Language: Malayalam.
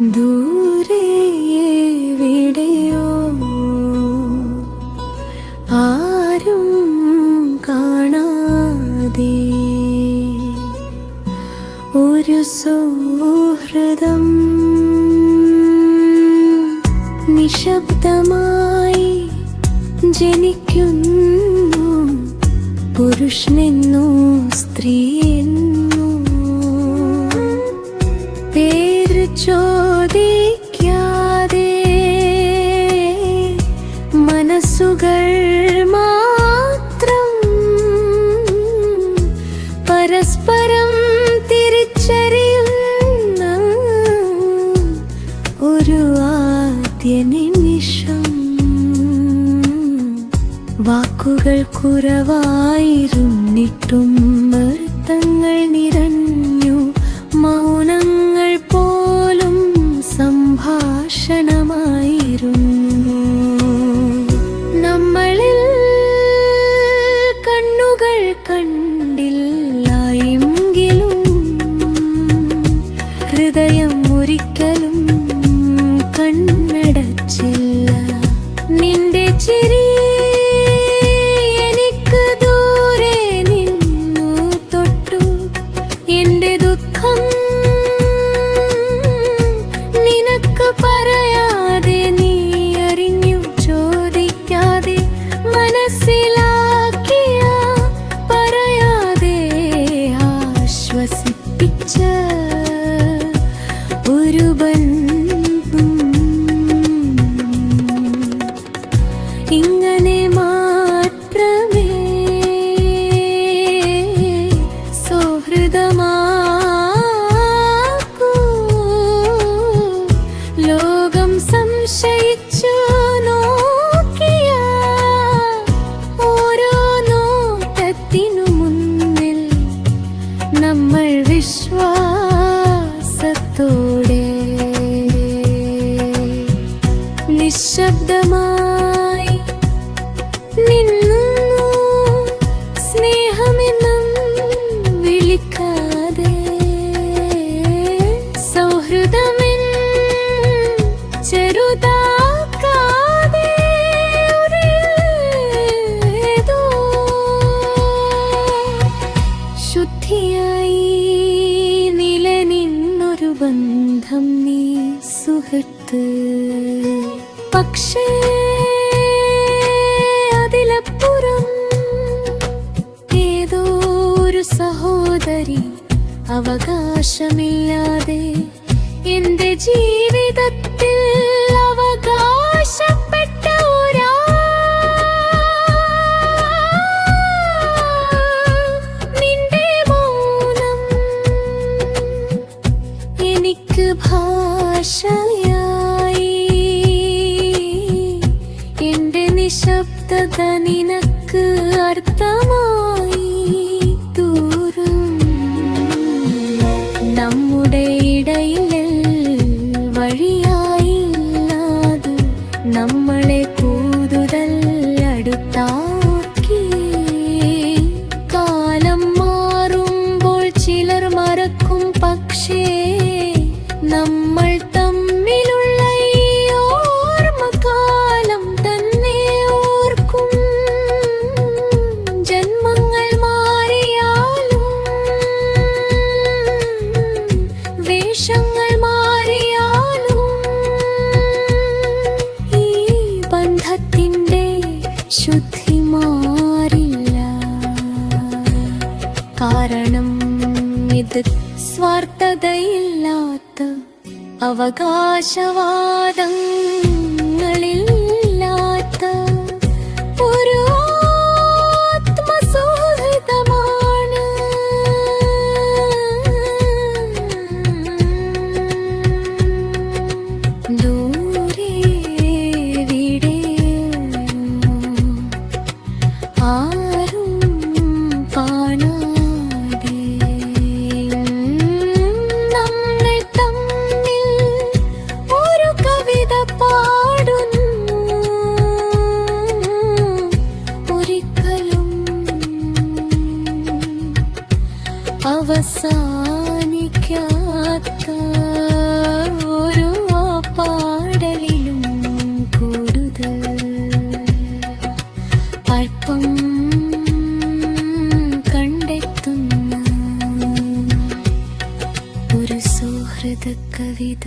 ദൂരെ എവിടെയോ ആരും കാണാതെ ഒരു സൗഹൃദം നിശബ്ദമായി ജനിക്കുന്നു. പുരുഷനെന്നോ മനസ്സുകൾ മാത്രം പരസ്പരം തിരിച്ചറിയുന്ന ഒരു ആദ്യ നിമിഷം. വാക്കുകൾ കുറവായിരുന്നിട്ടും അർത്ഥങ്ങൾ നിറഞ്ഞു നിശബ്ദമായി നിന്നു സ്നേഹമെന്നും വിളിക്കാതെ സൗഹൃദമെന്ന് ചെറുതാക്കാതെ ശുദ്ധിയായി നിലനിന്നൊരു ബന്ധം നീ സുഹൃത്ത് പക്ഷേ അതിലപ്പുറം ഏതോ ഒരു സഹോദരി അവകാശമില്ലാതെ എന്റെ ജീവിതത്തിൽ എന്റെ നിശബ്ദത നിനക്ക് അർത്ഥമായി വേഷങ്ങൾ മാറിയാലും ഈ ബന്ധത്തിന്റെ ശുദ്ധി മാറില്ല. കാരണം ഇത് സ്വാർത്ഥതയില്ലാത്ത അവകാശവാദങ്ങളില്ലാത്ത ആരും കണ്ടെത്തുന്ന ഒരു സൗഹൃദ കവിത